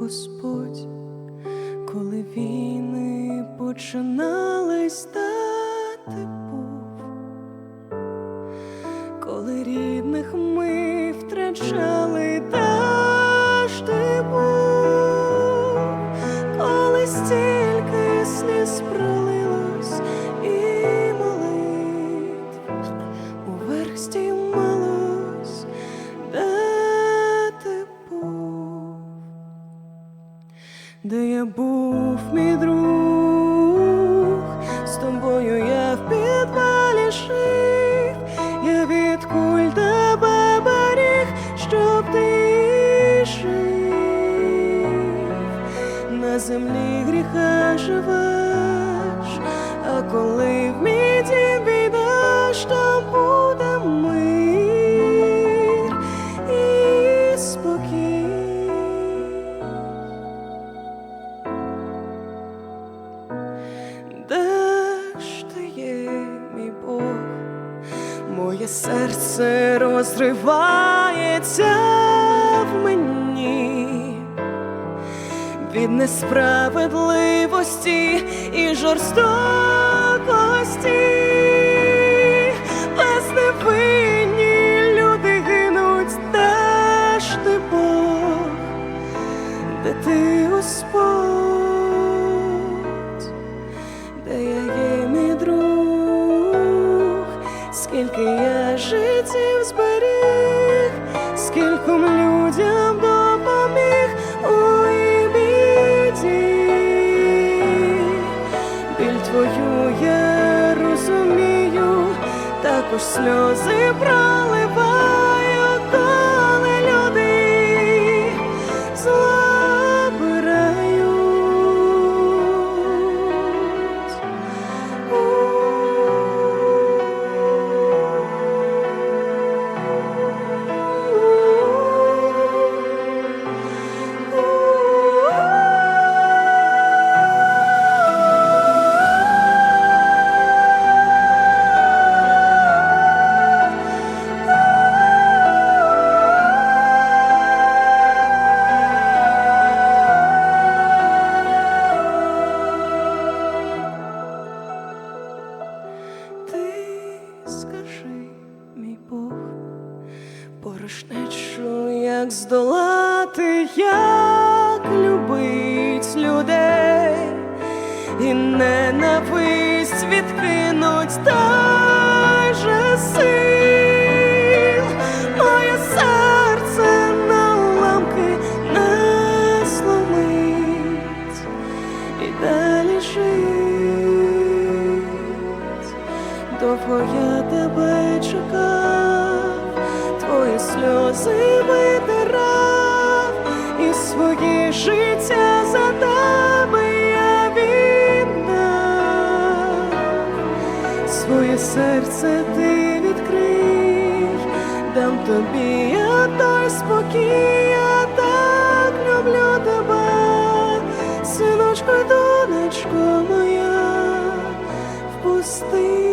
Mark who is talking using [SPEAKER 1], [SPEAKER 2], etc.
[SPEAKER 1] Господь, коли війни починались, та ти був, коли рідних ми втрачали. Де я був, мій друг, з тобою я в підвалі жив, я від куль тебе беріг, щоб ти жив, на землі гріха живеш, а коли в мій дім серце розривається в мені від несправедливості і жорстокості, безневинні люди гинуть, де ти Бог, де ти Господь, де є мій друг, скільки я життів зберіг, скільком людям допоміг у біді. Біль твою я розумію, також сльози проливаю, як здолати, як любить людей, і ненависть відкинуть дай же сил, моє серце на ламки не сломить. І далі жить. Довго я тебе твої сльози витирав і своє життя за тебе я віддав, своє серце ти відкрий, дам тобі я той спокій, я так люблю тебе, синочко, донечко моя, впусти.